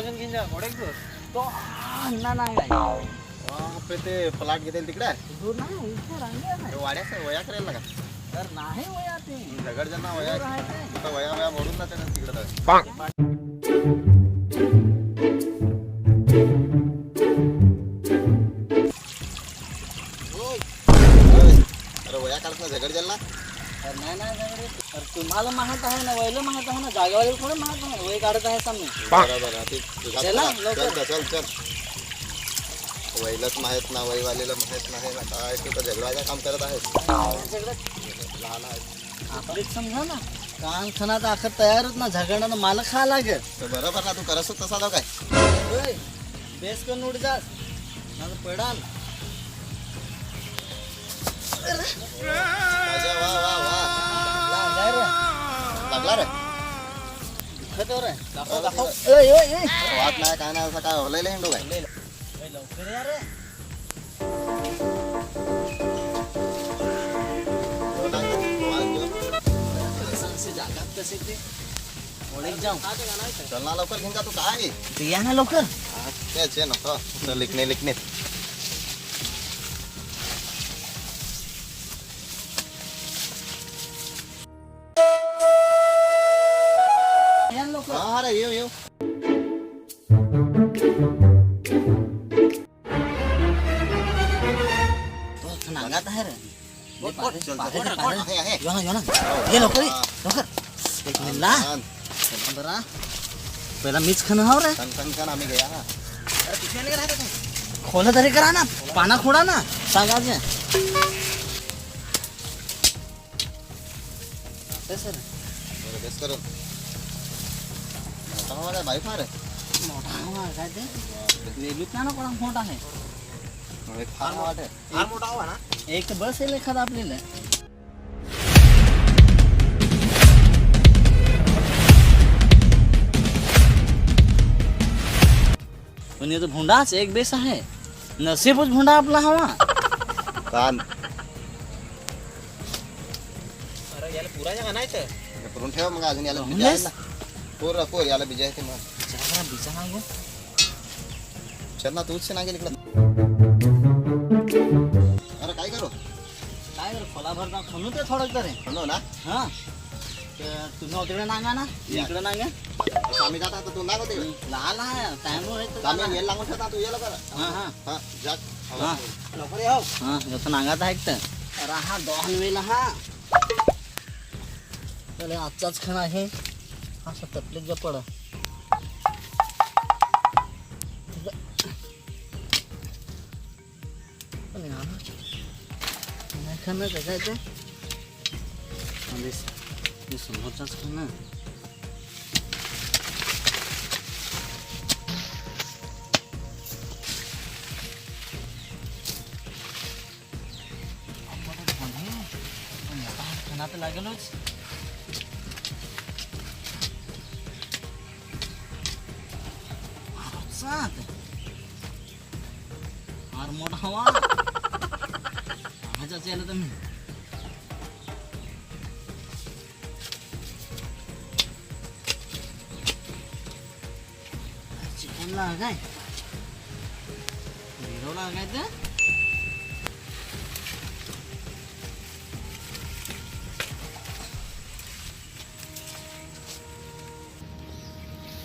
Admission घेऊन जा ओळख तू अण्णा नाही. काय आपले ते प्लॉट घेतील तिकडे. दूर नाही इथे रांगे आहे. वाड्याचं वया करायला का? तर नाही वया ते. दगड ज्यांना वया. आहे. तिथं वया वया मोडून जाते ना तिकडे तर. तर नाही नाही. तर तुम्हाला माहीत आहे ना वयला माहीत आहे ना जागेवाले थोडं माहीत आहे वय काढत आहे सामने. बरोबर हा, ते चला, चल लवकर. चल चल वयलाच माहीत ना वयवालेला माहीत नाही ना काय तू तर झगडायचं काम करत आहेस. लहान आहे आपलीच समजा ना कान खणात आखर तयारच ना झगडणं मला खा लागेल. तर बरोबर ना तू करस तसा जाऊ काय? होय बेस करून उठ जास माझं पडाल रे दाखव हो, दाखव. वाट नाही काय नाही असं काय होलेलं हिंडू काय? लय- लय लवकर चल ना घेऊन जा तू काय? ते या ना लवकर. तेच आहे ना हो चल लिखणे लिखणे ना यो ना ये लवकर ये, हा. लवकर एक मिनिट बरा पहिला मीच खाणं हाव रे खोलं तरी करा ना पाना खोडा ना सांगायचे सर बेस करून मोठा हवा काय ते वेगळीच ना कोणा मोठा आहे एक फार वाट आहे फार मोठा हवा ना एक बस येईल एखादा आपल्याला पण येतो भुंडाच एक बेस आहे नसीबच भुंडा आपला हवा तान अरे याला पुराच्या का नाही तर हे करून ठेव मग अजून याला ना। पोर पोर ते मग बिचा चल ना तूच ना गेली इकडं अरे काय करू? काय कर खोला भरता खणू ते थोडं तरी म्हणलो ना। हा। तर तुम्ही तिकडे नांगा ना इकडे नांगा। आम्ही जाता तर तू लाल आहे आम्ही येल लागून ठेवता तू ये लवकर हा हा। हा जा। हा। लवकर हा। जसं नांगात आहे तर। अरे हा वेळ हा। चले आजचाच खण आहे. असं तपलीत जा पड. नाही खाणं त्याच्या इथे म्हणजे समोरचाच खाणं खाना तर लागेलच फार मोठा हवा ह्याच्याच यायला तर तुम्ही चिकन लागाय हिरो लागायचं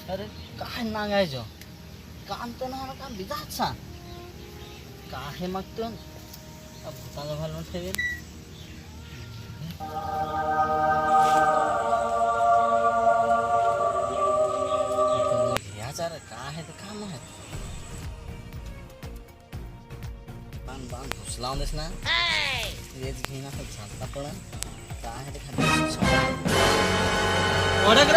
अरे काय नागायचं काम तर ना काम बिजाच सांग काय मागतो भूताला घालून ठेवेल ह्याचा रे काय आहे ते काम आहे बाण बाण घुसलावून देस ना रेच घेईन असं झालता पण काय आहे ते खाली ओढक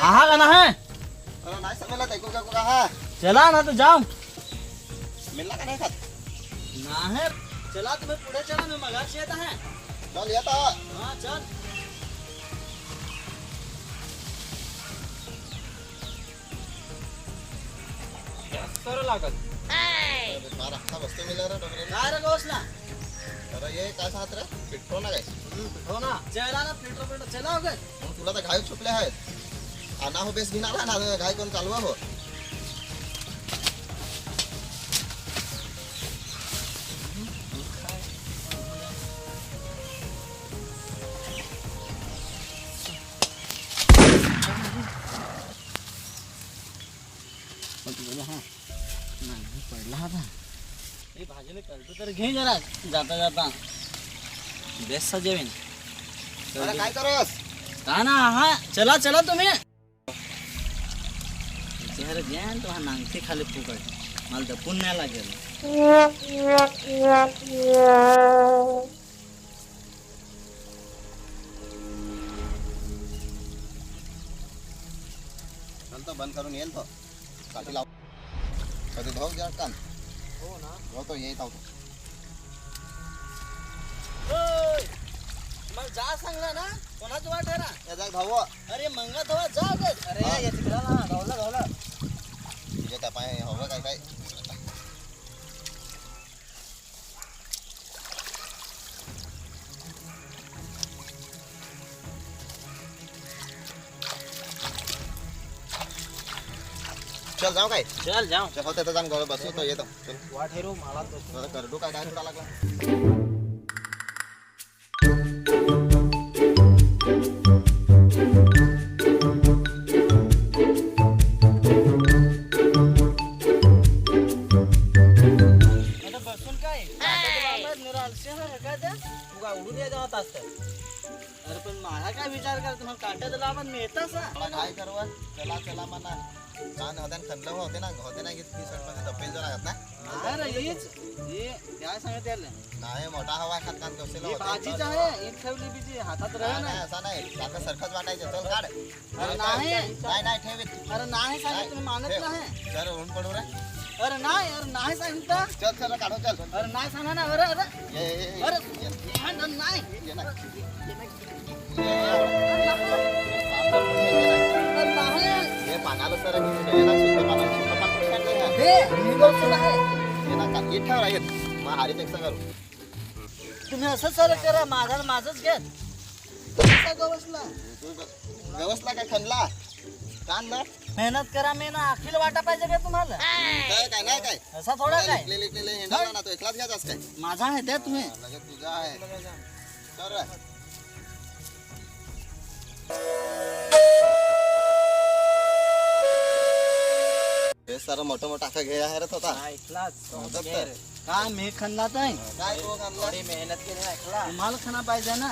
आहा का ना है अरे नाही? समजला ऐकू का का हा. चला ना तो जाओ मिळला का नाही खात? नाही चला तुम्ही पुढे चला मी मगाशी येत आहे. चल येता हा चल. बसतो मिळला रे. काय रे गोसला? अरे ये काय सांगत रे? ना काय? हो ना. चला ना पेट्रोल पेट्रोल चला मग तुला तर घाई चुकले आहेत. आणा हो बेस आला ना काय कोण चालवा हो. पण तुला हा नाही पडला होता हे भाजीने करतो तर घे जरा. जाता जाता. बेस्ट जेवेन अरे काय करस? का ना? हा चला चला तुम्ही. चेहरा घ्या तो हा नांगते खाली फुकट. मला दपून नाही लागेल. चल तो बंद करून येईल तो. काठी लाव. कधी धाव घ्या कान हो ना. हो तो येत आहो मग जा सांगला ना कोणाच वाट आहे ना? या जाग धाव अरे मंगा थोडा जा. अरे हा. या तिकडा ना गावला तुझ्या त्या पाय हवं काय काय? चल जाऊ काय? चल जाऊ. चल होते जाऊन बसू तो येतो. वाट हेरो मला जरा करडू काय काय लागला? लागत ना अरे येच हे काय सांगत यायला नाही मोठा हवा खात कान कसेला ही भाजीच आहे एक ठेवली बिजी हातात राह नाही नाही, असं नाही. आता सरखच वाटायचं. चल काढ. अरे नाही. नाही नाही ठेवीत. अरे नाही मानत ठेव. नाही. ऊन पडू रे. अरे नाही अरे नाही सांगता चल चल काढू चल. अरे नाही सांगा ना अरे अरे. ये ये, ये, अरे ये, नाही, नाही, नाही. ये. अरे नाही. ये पानाला सर ठेव मग हारी तुम्ही असं सर करा माझा माझंच घ्या गवसला काय खणला कान ना मेहनत करा मेहनत अखिल वाटा पाहिजे का तुम्हाला काय काय नाही काय असा थोडा काय ना तो घ्यायचास काय माझा आहे द्या तुम्ही तुझा आहे सारं मोठं मोठं आखा घे आहे रे होता का मी खणलात आहे काय तो? मेहनत केली तुम्हाला खाना पाहिजे ना.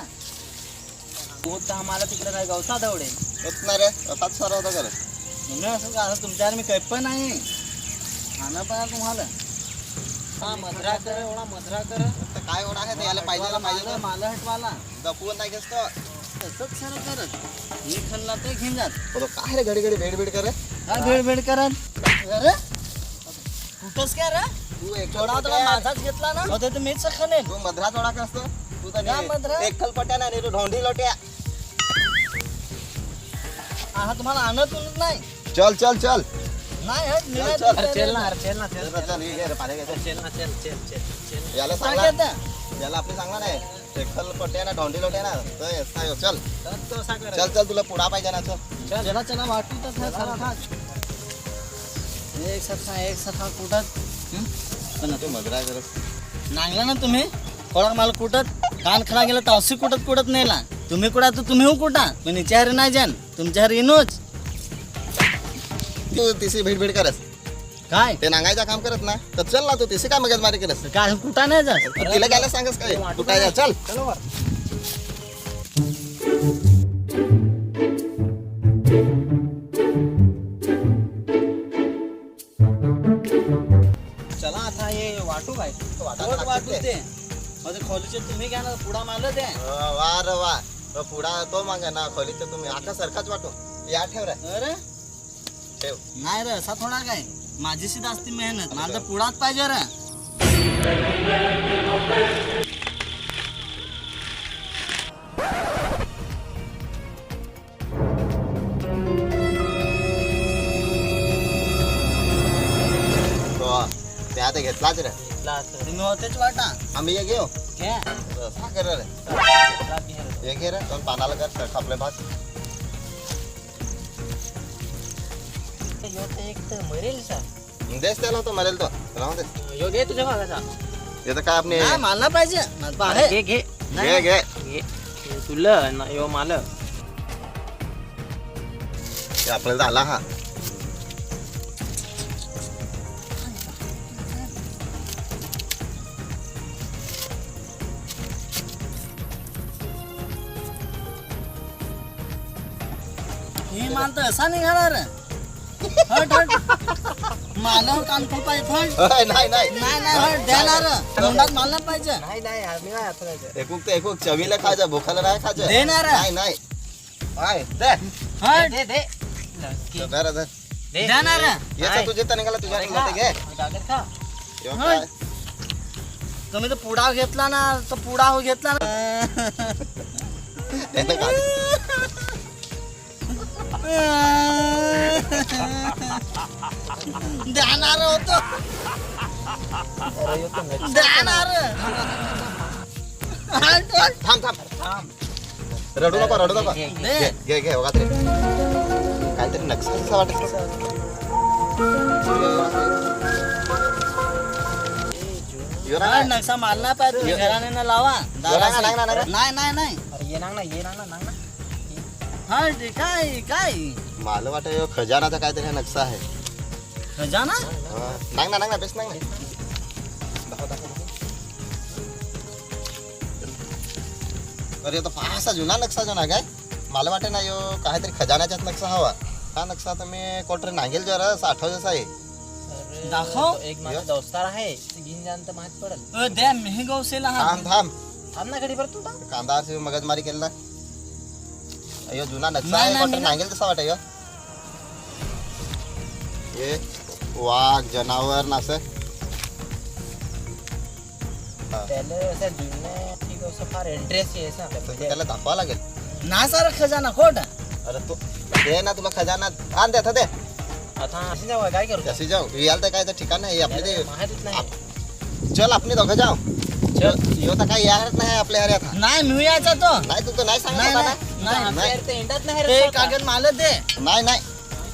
पोट तर आम्हाला तिकडे काय गवसा दवडे होत ना रे असाच सारा होता कर तुम्ही असं का तुमच्यावर मी काही पण नाही. खाणं पण आहे तुम्हाला. हा मधरा कर. एवढा मधरा कर. काय होणार आहे ते याला पाहिजे ना पाहिजे मला ना. मला हटवाला दपवून नाही घेस तो. तसंच सर करत मी खणला ते घेऊन जात बोलो, काय रे घडी घडी भेड भेड कर रे काय भेड भेड करत अरे कुठंच काय रे? तू एक थोडा होता माझाच घेतला ना? होते तर मीच खणेन तू मधरा थोडा का असतो तू तर का मधरा? एक खलपट्या ना तू ढोंडी लोट्या. हा तुम्हाला आणत नाही. चल चल चल. नाही मी नाही चल. चल ना, चल ना चल. रे, चल हे घे रे, पाणी घे, चल. चल ना चल चल चल चल. याला सांगा? याला आपली सांगला नाही. एकल पट्ट्या ना ढोंडी लोट्या ना तो हो, चल. चल चल तुला पुडा पाहिजे ना चल. चल चला चला. एक साथ खा एक साथ खा कुठत? पण तू मधरा करस नांगला ना तुम्ही? थोडा मला कुठत कान खडा गेला तर अशी कुठत कुठत नेला? तुम्ही कुठा तर तुम्ही हो कुठा? पण हिच्या हरी नाही जाण. तुमच्या हरी येणूच तू तिसी भेट भेट करस. काय? ते नांगायचं काम करत ना तर चल ना तू तिसी काय मगज मारी करस काय कुठा नाही जा तिला घ्यायला सांगस काय? तू काय जा, चल. चलो आता हे वाटू काय? वाटा वाटू ते. माझे खोलीचे तुम्ही घ्या ना पुढा मारलं ते. वा रे वा. तो पुडा तो मागा ना खोलीचं तुम्ही. आता सरकाच वाटो. या ठेव रे. अरे? ठेव. नाही रे असा थोडा काय? माझीशी जास्ती मेहनत. मला तर पुढाच पाहिजे रे. तो त्या आता घेतलाच रे. तुम्ही होतेच वाटा. आम्ही हे घेऊ? घ्या साखर रे. हे घे रे. दोन पानाला कर आपले भात यो तर एक तर मरेल सा देस त्याला तो मरेल तो राहून दे यो घे तुझ्या भागाचा तर काय आपले नाही मला पाहिजे माझं पा- आहे. घे घे घे घे घे तुलं ना यो माल हे आपल्याला झाला हा हे मानतं असा निघाला रे हट हट. मला कानपूर पाहिजे हट अय, नाही नाही. नाही नाही हट देणार. तोंडात मला पाहिजे. नाही नाही आम्ही नाही आता एकूक ते एकूक चवीला भुखाला नाही देणार. नाही नाही. काय दे. हट. दे दे. धर, धर. दे. देणार. याचा नाही. तुझे तर निघाला तुझ्या निघाला ते घे. कागद खा. ह्यो होय. काय? तुम्ही तर पुडा घेतला ना तर पुडा हो घेतला ना. काय? देणार होतो. हट. थांब थांब. रडू नको रडू नको. घे, घे. बघा तरी. काहीतरी नक्षा असं वाटत नक्षा मारला पाहिजे तुम्ही घराने न लावा. नाही नाही नाही. अरे ये नांग ना ये नांग ना नांग ना. हट काय काय? मला वाटतं खजानाचा काहीतरी हा नक्षा आहे. खजाना? हा. नांग ना नांग ना बेस नांग ना दाखव, दाखव, दाखव. अरे तो फारसा जुना नक्षा जो ना काय? मला वाटतं ना यो काहीतरी खजानाच्याच नक्षा हवा. हा नक्षा तर मी कोटरे नांगेल जरा आठवतच आहे. अरे, दाखव. एक माझा दोस्तार आहे. ते घेऊन जाण तर माहीत पडल. अ, द्या मी गौसेला हा. थांब थांब. थांब ना घडी भर तू थांब. कांदा असे मगजमारी केला अयो जुना नाही, आहे नाही, मी नांगेल तसा वाटतं ह्यो. हे वाघ जनावर ना असं. त्याला असं जुन्या ठीक असं फार इंटरेस्ट आहे असं. तर म्हणजे त्याला दाखवा लागेल. ना सारा खजाना खोट. अरे तू दे ना तुला खजाना. आण दे आता दे. आता अशी जाऊ काय करू? जशी जाऊ. याल तर काय तर ठिकाण नाही आपले ते त्याला माहितच नाही. चल आपण दोघं जाऊ. चल. यो तर काही यारच नाही आपल्या हऱ्यात. नाही मी यायचा तो. नाही तू तर नाही सांगत नाही होता ना. नाही कागद मला दे. नाही नाही.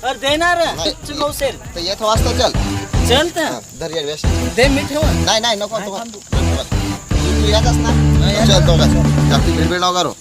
अरे देणार तर येत वाजता चल. चल तर. हा, वेश दे मी ठेवून. नाही नाही नको तू येतच ना. चल दोघं. जास्ती भिडभिड नको करू